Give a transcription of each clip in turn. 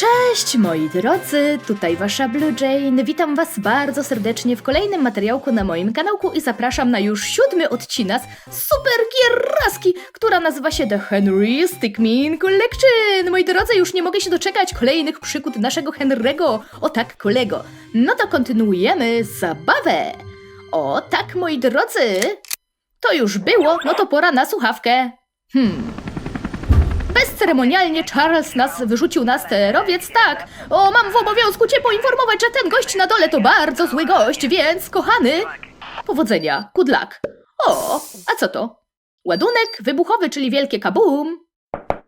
Cześć moi drodzy, tutaj wasza Blue Jane. Witam was bardzo serdecznie w kolejnym materiałku na moim kanałku i zapraszam na już siódmy odcinek super gierraski, która nazywa się The Henry Stickmin Collection. Moi drodzy, już nie mogę się doczekać kolejnych przygód naszego Henry'ego. O tak, kolego. No to kontynuujemy zabawę. O tak, moi drodzy. To już było, no to pora na słuchawkę. Hmm. Bezceremonialnie Charles nas wyrzucił na sterowiec, tak. O, mam w obowiązku cię poinformować, że ten gość na dole to bardzo zły gość, więc, kochany, powodzenia, good luck. O, a co to? Ładunek wybuchowy, czyli wielkie kabum.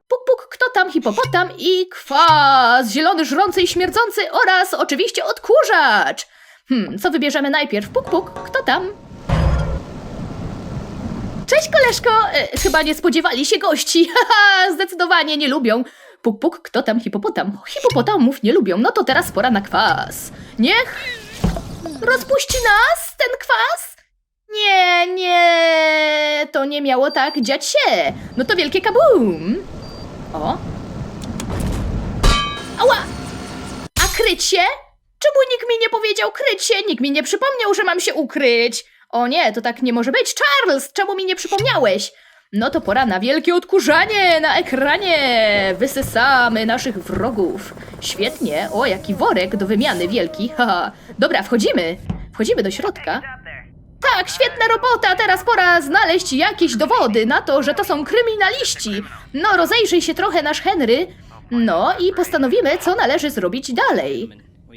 Puk, puk, kto tam, hipopotam i kwas, zielony, żrący i śmierdzący oraz oczywiście odkurzacz. Hmm, co wybierzemy najpierw? Puk, puk, kto tam? Cześć, koleżko! E, chyba nie spodziewali się gości. Haha, zdecydowanie nie lubią. Puk, puk, kto tam hipopotam? Hipopotamów nie lubią. No to teraz pora na kwas. Niech rozpuści nas ten kwas? Nie, nie, to nie miało tak dziać się. No to wielkie kabum. O. Ała! A kryć się? Czemu nikt mi nie powiedział kryć się? Nikt mi nie przypomniał, że mam się ukryć. O nie, to tak nie może być. Charles, czemu mi nie przypomniałeś? No to pora na wielkie odkurzanie na ekranie. Wysysamy naszych wrogów. Świetnie. O, jaki worek do wymiany wielki. Haha. Dobra, wchodzimy. Wchodzimy do środka. Tak, świetna robota. Teraz pora znaleźć jakieś dowody na to, że to są kryminaliści. No, rozejrzyj się trochę nasz Henry. No i postanowimy, co należy zrobić dalej.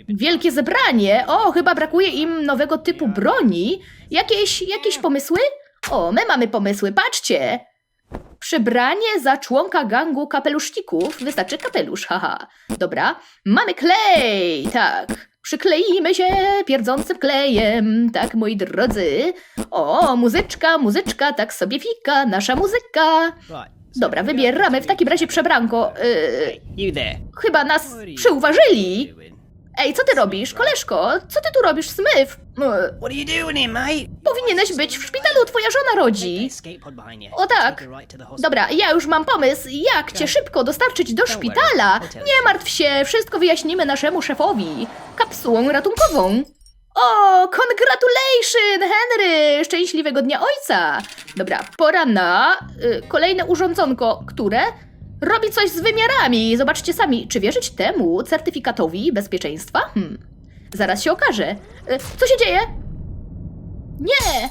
Wielkie zebranie. O, chyba brakuje im nowego typu broni. Jakieś, jakieś pomysły? O, my mamy pomysły, patrzcie. Przybranie za członka gangu kapeluszników. Wystarczy kapelusz, haha. Dobra, mamy klej, tak. Przykleimy się pierdzącym klejem, tak, moi drodzy. O, muzyczka, muzyczka, tak sobie fika, nasza muzyka. Dobra, wybieramy w takim razie przebranko. Yy, chyba nas przyuważyli. Ej, co ty robisz, koleżko? Co ty tu robisz, Smith? E, What are you doing here, mate? Powinieneś być w szpitalu, twoja żona rodzi. O tak. Dobra, ja już mam pomysł, jak cię szybko dostarczyć do szpitala. Nie martw się, wszystko wyjaśnimy naszemu szefowi. Kapsułą ratunkową. O, congratulation, Henry! Szczęśliwego dnia ojca! Dobra, pora na y, kolejne urządzonko, które robi coś z wymiarami. Zobaczcie sami, czy wierzyć temu certyfikatowi bezpieczeństwa? Hmm. Zaraz się okaże. Y, co się dzieje? Nie!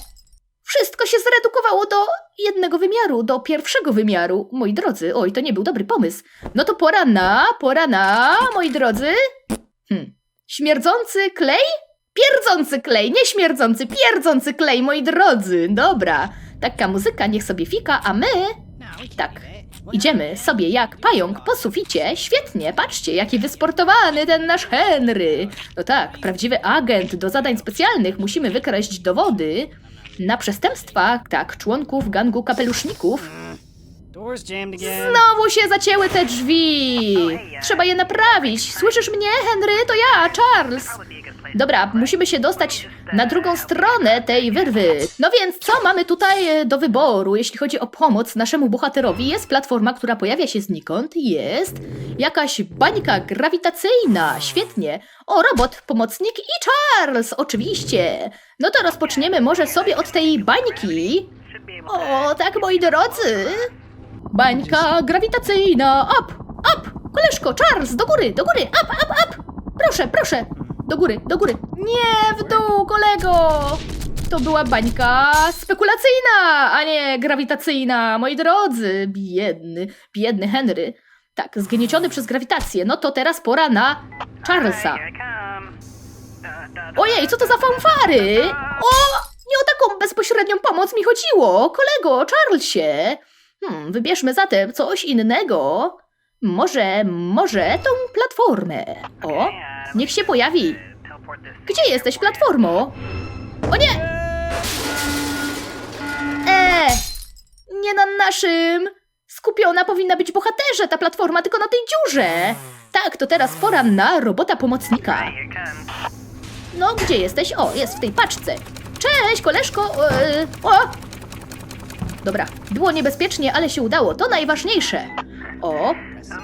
Wszystko się zredukowało do jednego wymiaru, do pierwszego wymiaru. Moi drodzy, oj, to nie był dobry pomysł. No to pora na, pora na, moi drodzy. Hmm. Śmierdzący klej? Pierdzący klej, nie śmierdzący, pierdzący klej, moi drodzy. Dobra, taka muzyka niech sobie fika, a my Tak. Idziemy sobie jak pająk po suficie. Świetnie, patrzcie, jaki wysportowany ten nasz Henry. No tak, prawdziwy agent do zadań specjalnych. Musimy wykraść dowody na przestępstwa, tak, członków gangu kapeluszników. Znowu się zacięły te drzwi. Trzeba je naprawić. Słyszysz mnie, Henry? To ja, Charles. Dobra, musimy się dostać na drugą stronę tej wyrwy. No więc co mamy tutaj e, do wyboru, jeśli chodzi o pomoc naszemu bohaterowi? Jest platforma, która pojawia się znikąd. Jest jakaś bańka grawitacyjna. Świetnie. O, robot, pomocnik i Charles, oczywiście. No to rozpoczniemy może sobie od tej bańki. O, tak, moi drodzy. Bańka grawitacyjna. Up, up, koleżko, Charles, do góry, do góry, up, up, up. Proszę, proszę. Do góry, do góry. Nie, w dół, kolego. To była bańka spekulacyjna, a nie grawitacyjna, moi drodzy. Biedny, biedny Henry. Tak, zgnieciony przez grawitację. No to teraz pora na Charlesa. Ojej, co to za fanfary? O, nie o taką bezpośrednią pomoc mi chodziło. Kolego, Charlesie. Hmm, wybierzmy zatem coś innego. Może, może tą platformę. O, niech się pojawi. Gdzie jesteś, platformo? O nie! E, nie na naszym. Skupiona powinna być bohaterze, ta platforma tylko na tej dziurze. Tak, to teraz pora na robota pomocnika. No, gdzie jesteś? O, jest w tej paczce. Cześć, koleżko. E, o! Dobra, było niebezpiecznie, ale się udało. To najważniejsze. O,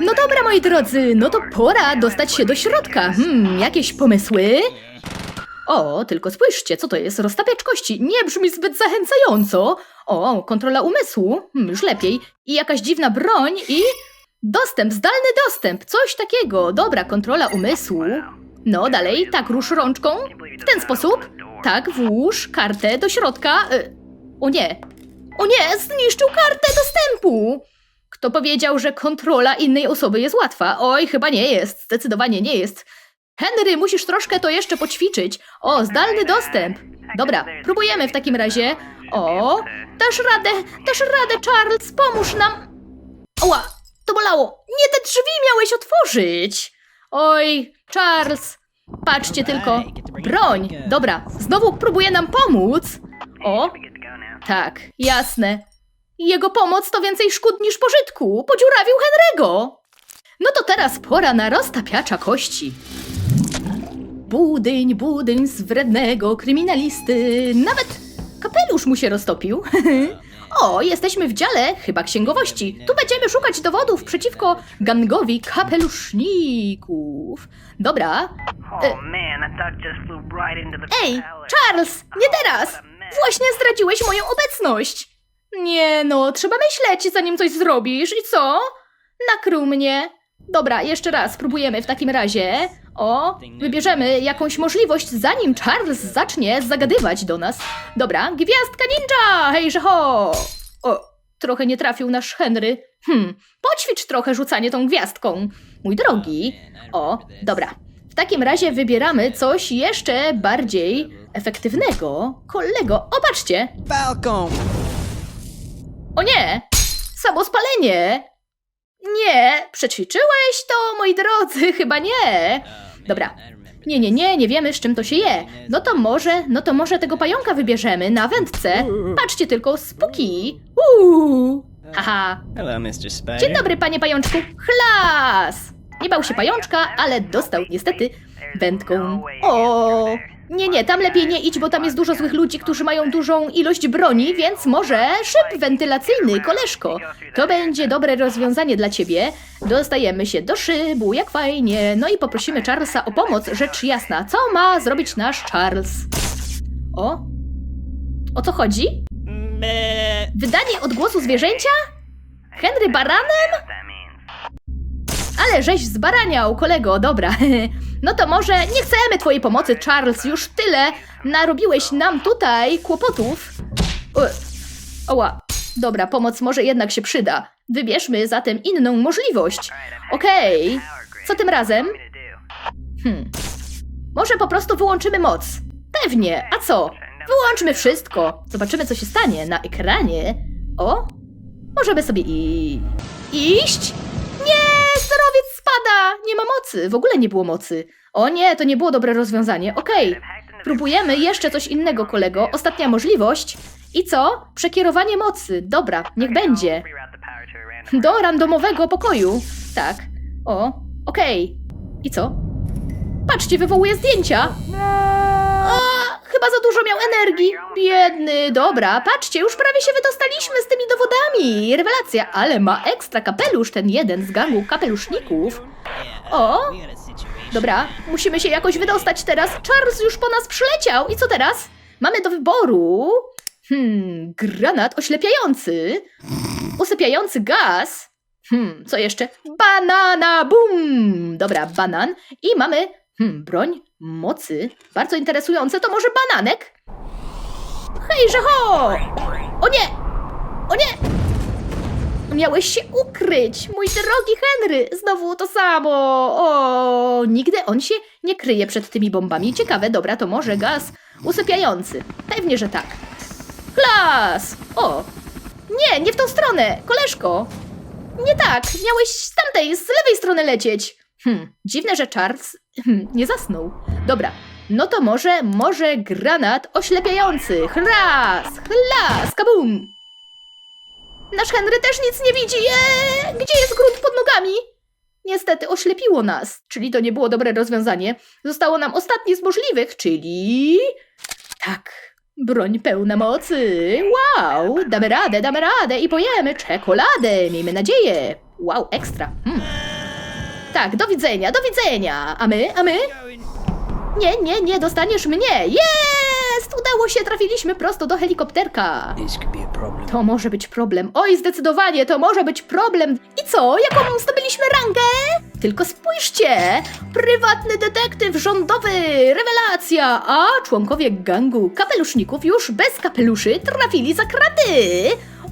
no dobra, moi drodzy, no to pora dostać się do środka. Hmm, jakieś pomysły? O, tylko spójrzcie, co to jest? Roztapiacz kości. Nie brzmi zbyt zachęcająco. O, kontrola umysłu. Hmm, już lepiej. I jakaś dziwna broń i... Dostęp, zdalny dostęp, coś takiego. Dobra, kontrola umysłu. No, dalej, tak, rusz rączką. W ten sposób. Tak, włóż kartę do środka. Y, O nie. O nie, zniszczył kartę dostępu. Kto powiedział, że kontrola innej osoby jest łatwa? Oj, chyba nie jest. Zdecydowanie nie jest. Henry, musisz troszkę to jeszcze poćwiczyć. O, zdalny dostęp. Dobra, próbujemy w takim razie. O, dasz radę, dasz radę, Charles, pomóż nam. Oła, to bolało. Nie te drzwi miałeś otworzyć. Oj, Charles, patrzcie tylko. Broń. Dobra, znowu próbuje nam pomóc. O, tak, jasne. Jego pomoc to więcej szkód niż pożytku. Podziurawił Henry'ego. No to teraz pora na roztapiacza kości. Budyń, budyń z wrednego kryminalisty. Nawet kapelusz mu się roztopił. o, jesteśmy w dziale chyba księgowości. Tu będziemy szukać dowodów przeciwko gangowi kapeluszników. Dobra. Oh the Ej. Charles, nie teraz! A mess. Właśnie zdradziłeś moją obecność. Nie no, trzeba myśleć, zanim coś zrobisz. I co? Nakrył mnie. Dobra, jeszcze raz, spróbujemy w takim razie. O, wybierzemy jakąś możliwość, zanim Charles zacznie zagadywać do nas. Dobra, gwiazdka ninja! Hejże ho! O, trochę nie trafił nasz Henry. Hmm, poćwicz trochę rzucanie tą gwiazdką. Mój drogi. O, dobra. W takim razie wybieramy coś jeszcze bardziej efektywnego. Kolego, o patrzcie! Falcon! O nie! Samospalenie! Nie, przećwiczyłeś to, moi drodzy, chyba nie. Dobra. Nie, nie, nie, nie wiemy z czym to się je. No to może, no to może tego pająka wybierzemy na wędce. Patrzcie tylko, spuki. Uuu. Haha. Hello, Mr. Spider. Dzień dobry, panie pajączku. Chlas! Nie bał się pajączka, ale dostał niestety wędką. O! Nie, nie, tam lepiej nie idź, bo tam jest dużo złych ludzi, którzy mają dużą ilość broni, więc może szyb wentylacyjny, koleżko. To będzie dobre rozwiązanie dla ciebie. Dostajemy się do szybu, jak fajnie. No i poprosimy Charlesa o pomoc, rzecz jasna. Co ma zrobić nasz Charles? O? O co chodzi? Meh. Wydanie odgłosu zwierzęcia? Henry Baranem? Ale żeś zbaraniał, kolego, dobra. No to może nie chcemy twojej pomocy, Charles, już tyle narobiłeś nam tutaj kłopotów. O, oła, dobra, pomoc może jednak się przyda. Wybierzmy zatem inną możliwość. Okej, co tym razem? Hmm. Może po prostu wyłączymy moc. Pewnie, a co? Wyłączmy wszystko. Zobaczymy, co się stanie na ekranie. O, możemy sobie i... iść? Nie, sterowiec spada! Nie ma mocy, w ogóle nie było mocy. O nie, to nie było dobre rozwiązanie. Okej, próbujemy jeszcze coś innego, kolego. Ostatnia możliwość. I co? Przekierowanie mocy. Dobra, niech będzie. Do randomowego pokoju. Tak. O, okej. I co? Patrzcie, wywołuje zdjęcia. Chyba za dużo miał energii. Biedny, dobra, patrzcie, już prawie się wydostaliśmy z tymi dowodami. Rewelacja, ale ma ekstra kapelusz ten jeden z gangu kapeluszników. O. Dobra, musimy się jakoś wydostać teraz. Charles już po nas przyleciał. I co teraz? Mamy do wyboru. Hmm, granat oślepiający. Usypiający gaz. Hmm, co jeszcze? Banana boom! Dobra, banan. I mamy hmm, broń mocy. Bardzo interesujące. To może bananek? Hejże ho! O nie! O nie! Miałeś się ukryć, mój drogi Henry. Znowu to samo. O, nigdy on się nie kryje przed tymi bombami. Ciekawe, dobra, to może gaz usypiający. Pewnie, że tak. Klas! O! Nie, nie w tą stronę, koleżko. Nie tak, miałeś z tamtej, z lewej strony lecieć. Hm, dziwne, że Charles hm, nie zasnął. Dobra, no to może, może granat oślepiający. Chlas, chlas, kabum! Nasz Henry też nic nie widzi. Eee, gdzie jest grunt pod nogami? Niestety oślepiło nas, czyli to nie było dobre rozwiązanie. Zostało nam ostatnie z możliwych, czyli... Tak, broń pełna mocy. Wow, damy radę, damy radę i pojemy czekoladę, miejmy nadzieję. Wow, ekstra. Hmm. Tak, do widzenia, do widzenia. A my, a my? Nie, nie, nie, dostaniesz mnie. Jest! Udało się, trafiliśmy prosto do helikopterka. To może być problem. Oj, zdecydowanie, to może być problem. I co? Jaką zdobyliśmy rangę? Tylko spójrzcie! Prywatny detektyw rządowy! Rewelacja! A członkowie gangu kapeluszników już bez kapeluszy trafili za kraty!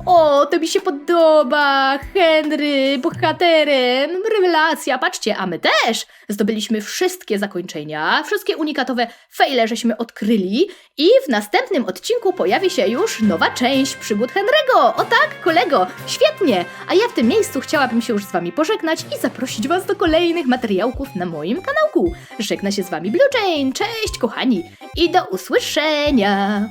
O, to mi się podoba! Henry, bohaterem! Rewelacja! Patrzcie, a my też zdobyliśmy wszystkie zakończenia, wszystkie unikatowe fejle, żeśmy odkryli i w następnym odcinku pojawi się już nowa część przygód Henry'ego. O tak, kolego, świetnie! A ja w tym miejscu chciałabym się już z wami pożegnać i zaprosić was do kolejnych materiałków na moim kanałku. Żegna się z wami Blue Jane, cześć kochani i do usłyszenia!